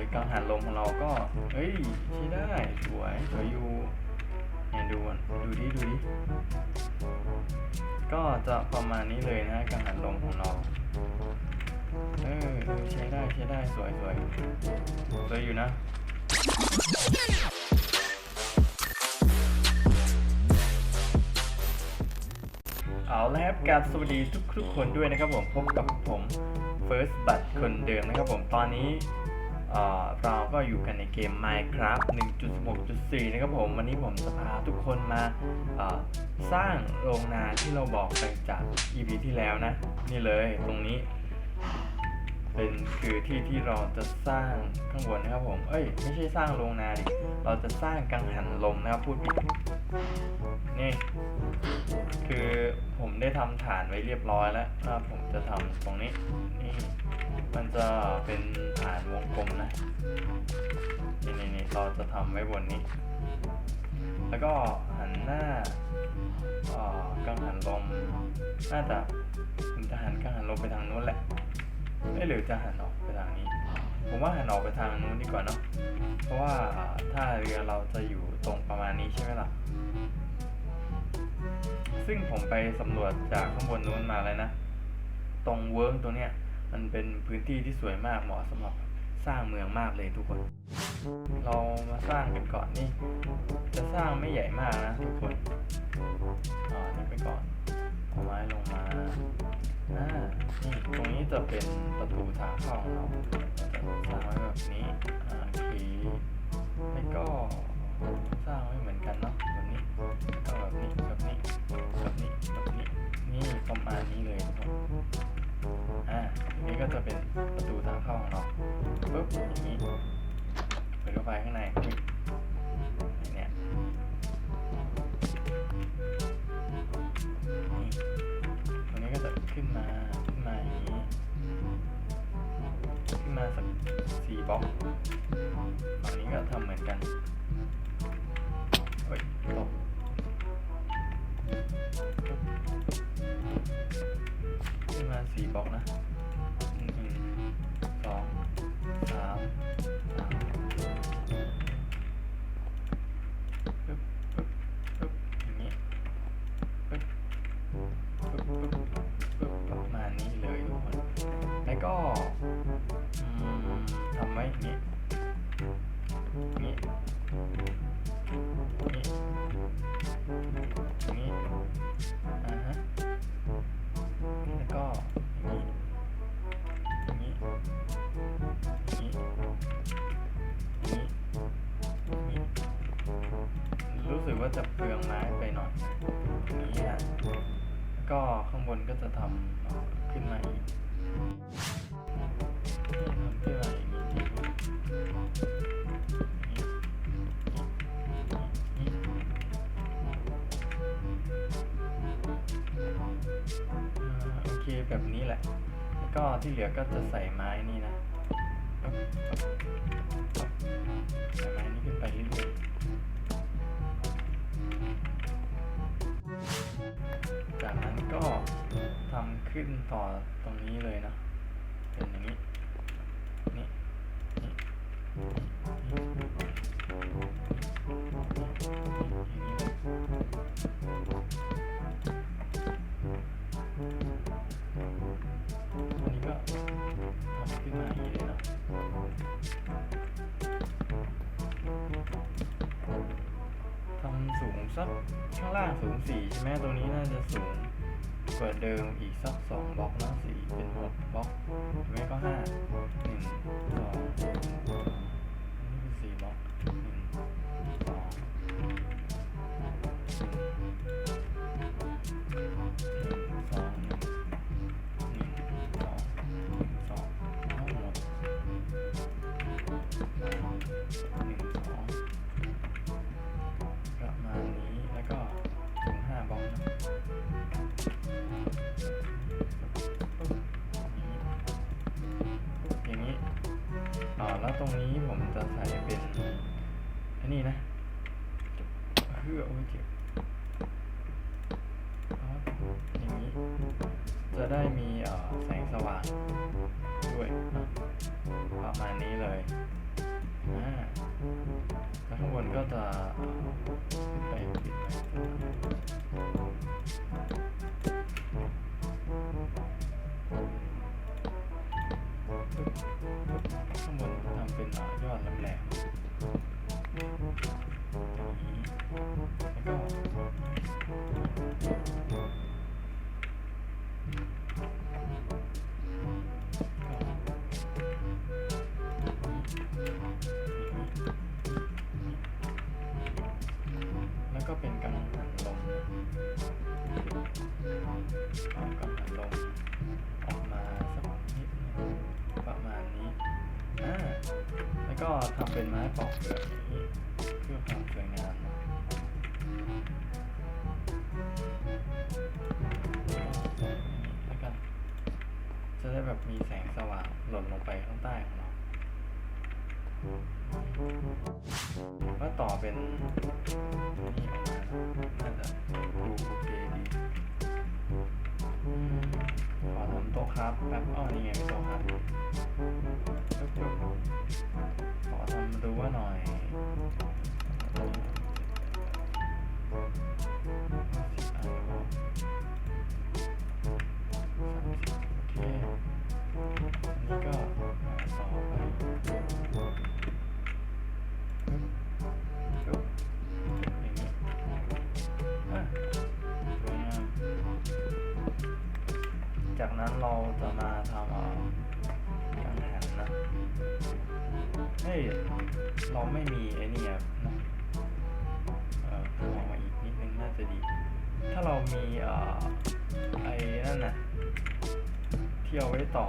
ยกังหันลมของเราก็เฮ้ยใช้ได้สวยสวยอยู่เนี่ยดูก่อนดูดิดูดิก็จะประมาณนี้เลยนะกังหันลมของเราเออใช้ได้ใช้ได้สวยสวยสวยอยู่นะเอาละครับกาบสวัสดีทุกทุกๆคนด้วยนะครับผมพบกับผม First b u t คนเดิมนะครับผมตอนนี้ เอ่อเราก็อยู่กันในเกม Minecraft 1.6.4 นะครับผม วันนี้ผมจะพาทุกคนมาสร้างโรงนาที่เราบอกไปจาก EP ที่แล้วนะ นี่เลยตรงนี้ เป็นคือที่ที่เราจะสร้างข้างบนนะครับผม เอ้ย ไม่ใช่สร้างโรงนาดิ เราจะสร้างกังหันลมนะครับพูดผิดนี่ คือผมได้ทำฐานไว้เรียบร้อยแล้วถ้าผมจะทำตรงนี้ นี่ มันจะเป็นฐานวงกลมนะนี่นี่นี่เราจะทำไว้บนนี้ แล้วก็หันหน้าออกังหันลม น่าจะจะหันกังหันลมไปทางนู้นแหละ ไม่หรือจะหันออกไปทางนี้ ผมว่าหันออกไปทางนู้นดีกว่าเนาะเพราะว่าถ้าเรือเราจะอยู่ตรงประมาณนี้ใช่ไหมล่ะ ซึ่งผมไปสำรวจจากข้างบนนู้นมาแล้วนะ ตรงเวิร์กตรงเนี้ยมันเป็นพื้นที่ที่สวยมากเหมาะสำหรับสร้างเมืองมากเลยทุกคน เรามาสร้างกันก่อนนี่ จะสร้างไม่ใหญ่มากนะทุกคน อ่านี่ไปก่อน เอาไม้ลงมาอ่านี่ตรงนี้จะเป็นประตูทางเข้าของเราจะสร้างไว้แบบนี้อ่าโอเคแล้วก็สร้างไว้เหมือนกันเนาะแบบนี้ก็แบบนี้แบบนี้แบบนี้แบบนี้นี่ประมาณนี้เลยทุกคนอ่าอันนี้ก็จะเป็นประตูทางเข้าของเราปุ๊บอย่างนี้เปิดเข้าไปข้างในอุ๊ยเนี่ย ขึ้นมาขึ้นมาอย่างนี้ขึ้นมาสักสี่บล็อกฝั่งนี้ก็ทำเหมือนกันเฮ้ยตกขึ้นมาสี่บล็อกนะหนึ่งสองสามสาม ก็ทำไว้อย่างนี้อย่างนี้อย่างนี้อย่างนี้อ่าฮะแล้วก็นี้อย่างนี้อย่างนี้อย่างนี้อย่างนี้รู้สึกว่าจะเปลืองไม้ไปหน่อยนี้อะก็ข้างบนก็จะทำขึ้นมาอีก แบบนี้แหละ แล้วก็ที่เหลือก็จะใส่ไม้นี่นะใส่ไม้นี้ขึ้นไปเรื่อยๆจากนั้นก็ทำขึ้นต่อตรงนี้เลยนะเป็นอย่างนี้ อันนี้ก็ทำขึ้นมาอย่างนี้เลยนะทำสูงสักข้างล่างสูงสี่ใช่ไหมตรงนี้น่าจะสูงกว่าเดิมอีกสักสองบล็อกนะสี่เป็นหกบล็อกหรือไม่ก็ห้าหนึ่งสองนี่คือสี่บล็อกหนึ่งสอง ตรงนี้ผมจะใส่เป็นอันนี้นะเพื่อโอ้เจ็บครับ เป็นยอดแหลมๆอย่างนี้แล้วก็แล้วก็เป็นกังหันลมเอากังหันลมออกมาสักนิดประมาณนี้ อ่าแล้วก็ทำเป็นไม้ปอกเปลือกอย่างนี้เพื่อความสวยงามนแล้วกันจะได้แบบมีแสงสว่างหล่นลงไปข้างใต้ของเราก็ต่อเป็นนี่ออกมาน่าจะดูโอเคดี ขอทำโต๊ะครับแป๊บอ้อนี่ไงโต๊ะครับจุ๊บจุ๊บขอทำดูว่าหน่อยสิบอันแล้วสามสิบโอเคอันนี้ก็ต่อไป จากนั้นเราจะมาทำอ่อกังหันนะเฮ้ยเราไม่มีไอ้นี่นะเออทำออกมาอีกนิดนึงน่าจะดี ถ้าเรามีเอ่อไอ้นั่นนะที่เอาไว้ต่อ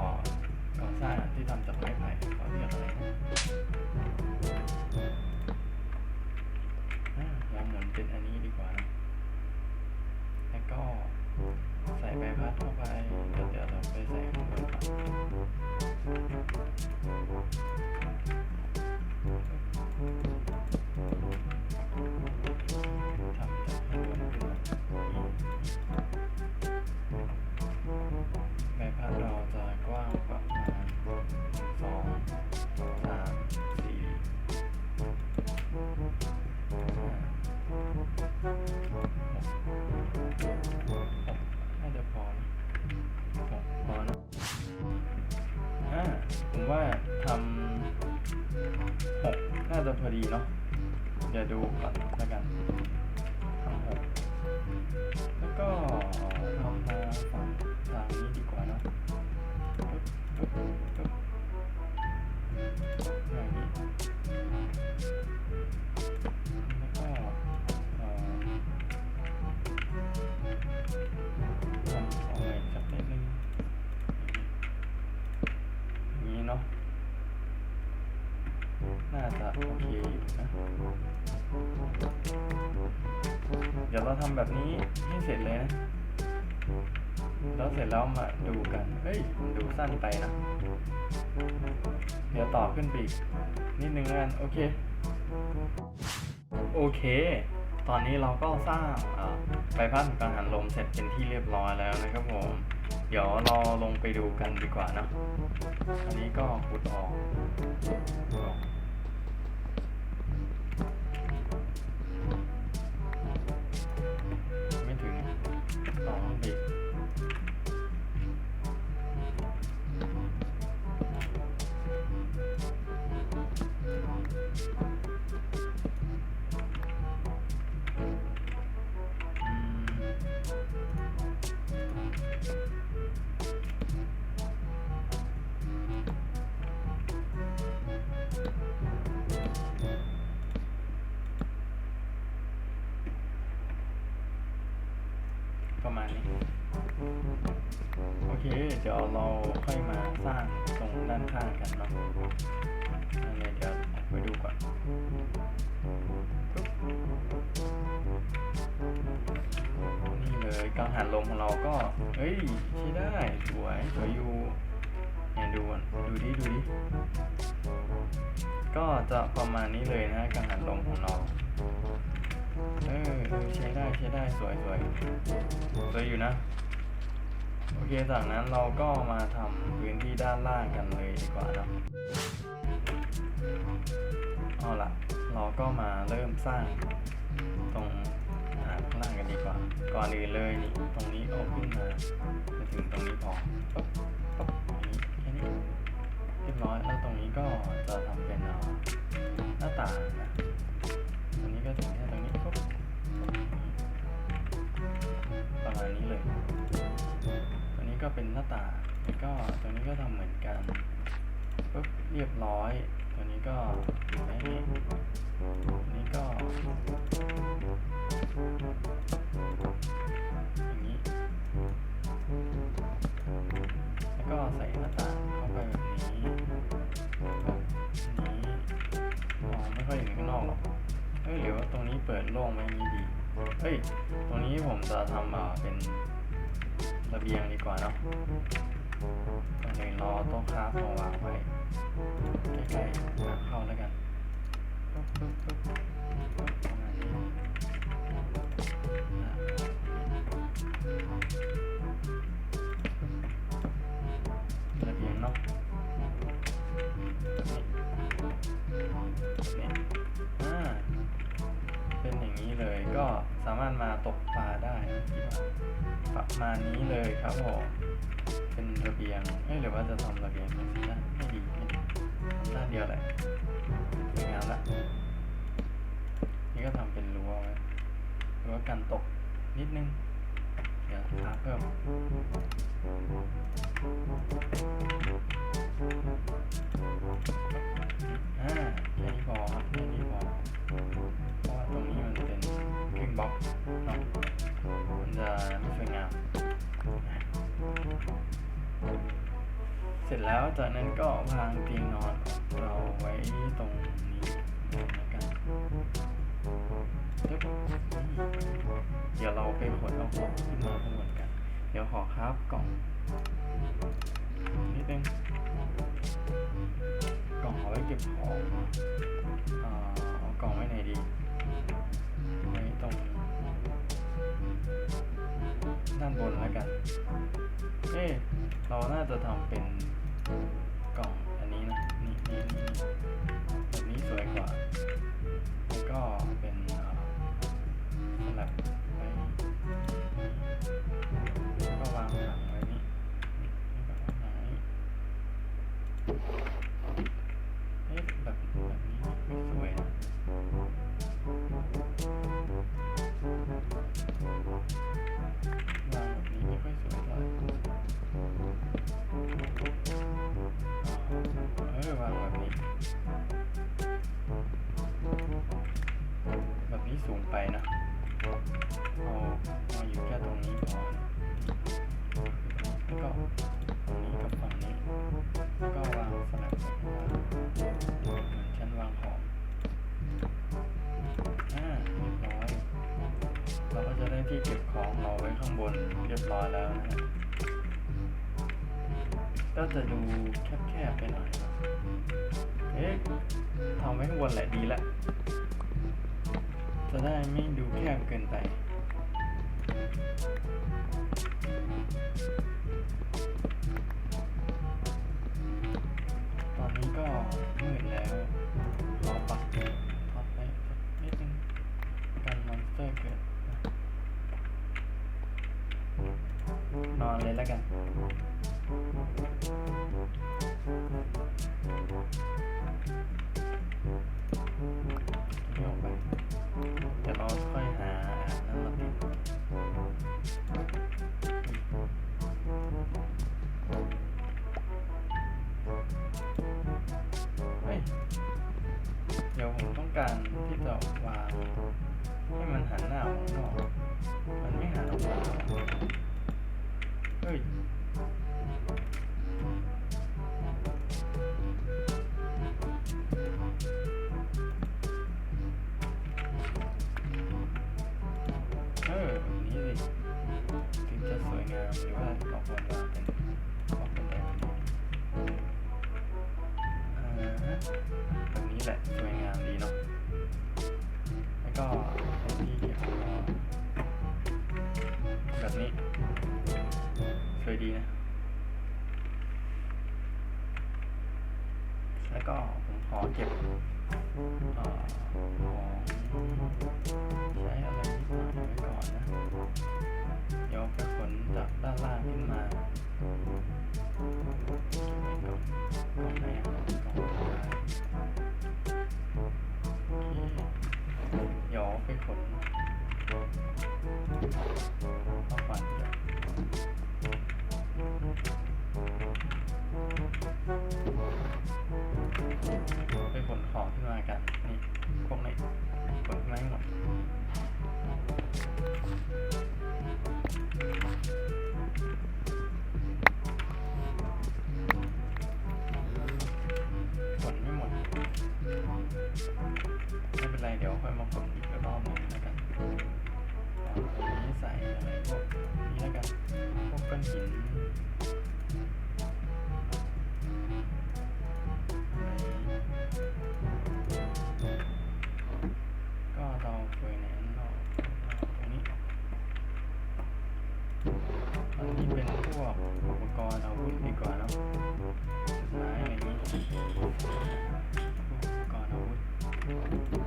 ก่อสร้างที่ทำจากไม้ไผ่เขาเรียกอะไรนะอะเราหมุนเป็นอันนี้ดีกว่านะแล้วก็ ใส่ใบพัดเข้าไปเดี๋ยวเดี๋ยวเราไปใส่ข้างบนก่อน ว่าทำหกน่าจะพอดีเนาะเดี๋ยวดูก่อนแล้วกันทำหกแล้วก็ทำมาฝั่งทางนี้ดีกว่าเนาะ เดี๋ยวเราทำแบบนี้ให้เสร็จเลยนะแล้วเสร็จแล้วมาดูกัน เฮ้ย ดูสั้นไปนะ เดี๋ยวต่อขึ้นไปอีกนิดนึงแล้วกัน โอเค โอเค ตอนนี้เราก็สร้างใบพัดกังหันลมเสร็จเป็นที่เรียบร้อยแล้วนะครับผม เดี๋ยวเราลงไปดูกันดีกว่าเนะ อันนี้ก็ขุดออก ดี๋ยวเราค่อยมาสร้างตรงด้านข้างกันเนาะอันนี้เดี๋ยวไปดูก่อนนี่เลยกังหันลมของเราก็เฮ้ยใช้ได้สวยสวยอยู่เนี่ยดูก่อนดูดิดูดิก็จะประมาณนี้เลยนะกังหันลมของเราเออใช้ได้ใช้ได้สวยสวยสวยอยู่นะ โอเค จากนั้นเราก็มาทำพื้นที่ด้านล่างกันเลยดีกว่าเนะเอาละเราก็มาเริ่มสร้างตรงอ่าข้างล่างกันดีกว่า ก่อนอื่นเลยนี่ตรงนี้เอาขึ้นมาไปถึงตรงนี้พอปุ๊บปุ๊บแค่นี้เรียบร้อยแล้วตรงนี้ก็จะทำเป็นหน้าต่างนะตรงนี้ก็ถึงแค่ตรงนี้ปุ๊บประมาณนี้เลย นี้ก็เป็นหน้าต่างแล้วก็ตัวนี้ก็ทำเหมือนกันปุ๊บเรียบร้อย ตัวนี้ก็อย่างนี้นี้ก็อย่างนี้ แล้วก็ใส่หน้าต่างเข้าไปแบบนี้แบบนี้มองไม่ค่อยเห็นข้างนอกหรอกเฮ้ยหรือว่าตรงนี้เปิดโล่งไว้อย่างนี้ดี เฮ้ย ตรงนี้ผมจะทำเป็น ระเบียงดีกว่าเนาะก่อนอื่นรอโต๊ะค้าฟมาวางไว้ใกล้ๆทางเข้าแล้วกันประมาณนี้ สามารถมาตกปลาได้นะคิดว่าประมาณนี้เลยครับผมเป็นระเบียงเอ้ยหรือว่าจะทำระเบียงไม่ดีนะไม่ดีไม่ดีด้านเดียวแหละสวยงามละนี่ก็ทำเป็นรั้วไว้รั้วกันตกนิดนึงเดี๋ยวทาเพิ่มอ่าแค่นี้พอครับแค่นี้พอเพราะว่าตรงนี้มันเป็น ครึ่งบล็อกเนาะมันจะไม่สวยงาม เสร็จแล้วจากนั้นก็วางเตียงนอนของเราไว้ตรงนี้แล้วกันปึ๊บเดี๋ยวเราไปขนเอาของขึ้นมาข้างบนกัน เดี๋ยวขอครับกล่องนิดนึงกล่องเอาไว้เก็บของเอากล่องไว้ไหนดี ตรงด้านบนแล้วกัน เอ๊เราน่าจะทำเป็นกล่องอันนี้นะ นี้กับฝั่งนี้ แล้วก็วางสลับแบบนี้เหมือนชั้นวางของอ่าเรียบร้อย เราก็จะได้ที่เก็บของเราไว้ข้างบนเรียบร้อยแล้วนะฮะก็จะดูแคบๆไปหน่อยเอ๊ะทำไว้ข้างบนแหละดีละ จะได้ไม่ดูแคบเกินไป ตอนนี้ก็มืดแล้วขอปักท็อปไปสักนิดนึงกันมอนสเตอร์เกิด นอนเลยแล้วกัน การที่จะวางให้มันหันหน้าออกนอก มันไม่หันออกมาเฮ้ยเออแบบนี้สิถึงจะสวยงามหรือว่าเราควรวางเป็นออกเป็นแบบนี้อ่าฮะแบบนี้แหละสวยงาม ก็ที่แบบนี้ สวยดีนะ แล้วก็ผมขอเก็บของใช้อะไร ผลต้องวไปผลของขึ้นมากันนี่พวกนี้ผลไม่หมดผลไม่หมดไม่เป็นไรเดี๋ยวค่อยมาผลอีก ใส่อะไรพวกนี้แล้วกันพวกก้อนหินก็เอาไฟแนนซ์เราตรงนี้อนนี้เป็นพวกอุปกรณ์เอาวุธดีกว่าเนะไม้อะไรนี้อุปกรณ์อาวุธ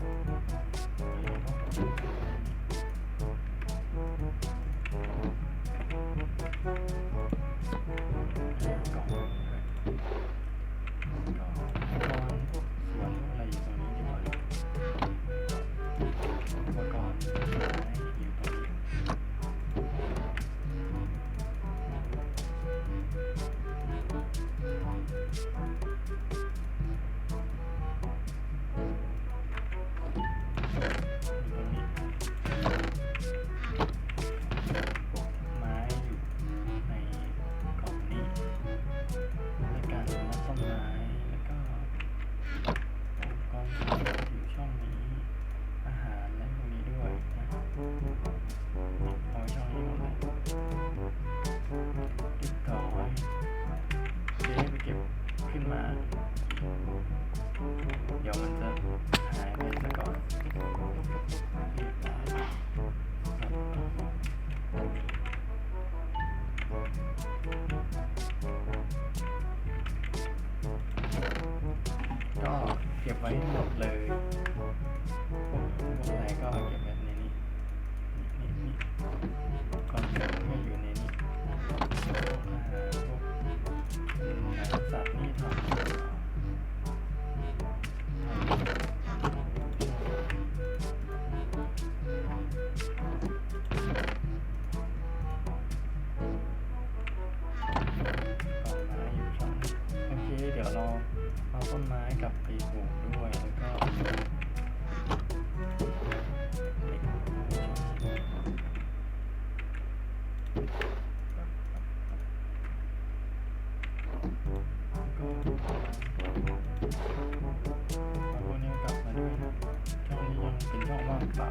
ปล่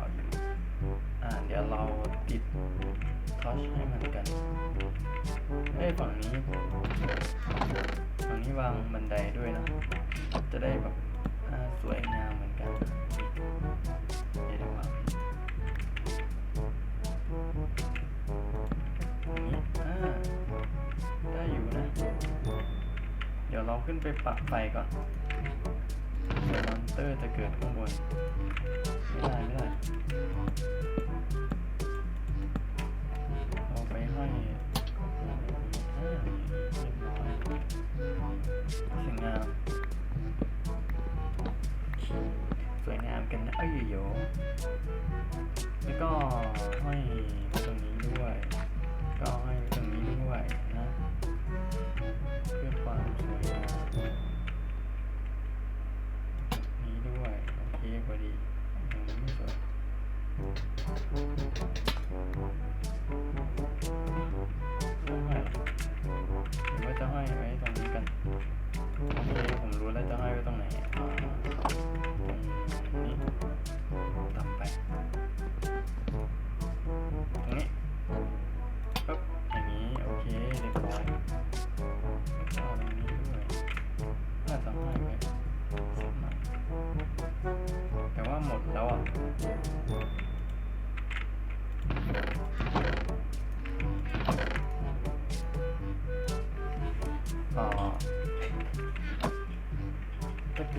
อ่าเดี๋ยวเราติดทอชให้มันกันเอ้ฝั่งนี้ฝั่งนี้วางบันไดด้วยนะ จะได้แบบสวยงามเหมือนกันเดี๋ยววางได้อยู่นะ เดี๋ยวเราขึ้นไปปักไฟก่อน เหมือนมอนเตอร์จะเกิดข้างบนไม่ได้ไม่ได้เอาไปห้อยสวยงามสวยงามกันนะเอ้ยโยแล้วก็ห้อยตรงนี้ด้วย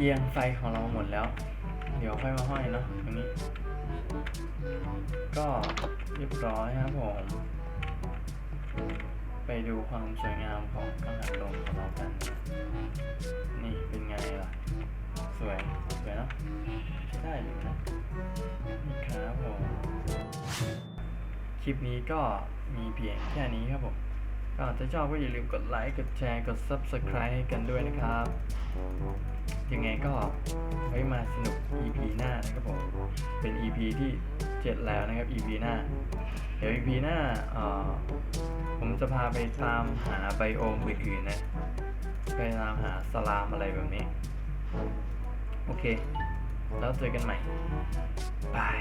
วก็ผมขอียงไฟของเราหมดแล้ว เดี๋ยวค่อยมาห้อยเนาะตรงนี้ ก็เรียบร้อยครับผม ไปดูความสวยงามของกังหันลมของเรากัน นี่เป็นไงล่ะ สวย สวยเนาะใช้ได้อยู่นะนี่ครับผม คลิปนี้ก็มีเพียงแค่นี้ครับผมก็ถ้าชอบก็อย่าลืมกดไลค์ กดแชร์ กด Subscribe ให้กันด้วยนะครับ ยังไงก็ไว้มาสนุก EP หน้านะครับผม เป็น EP ที่ 7 แล้วนะครับ EP หน้า เดี๋ยว EP หน้าผมจะพาไปตามหาไบโอมอื่นๆนะ ไปตามหาสลามอะไรแบบนี้ โอเค แล้วเจอกันใหม่บาย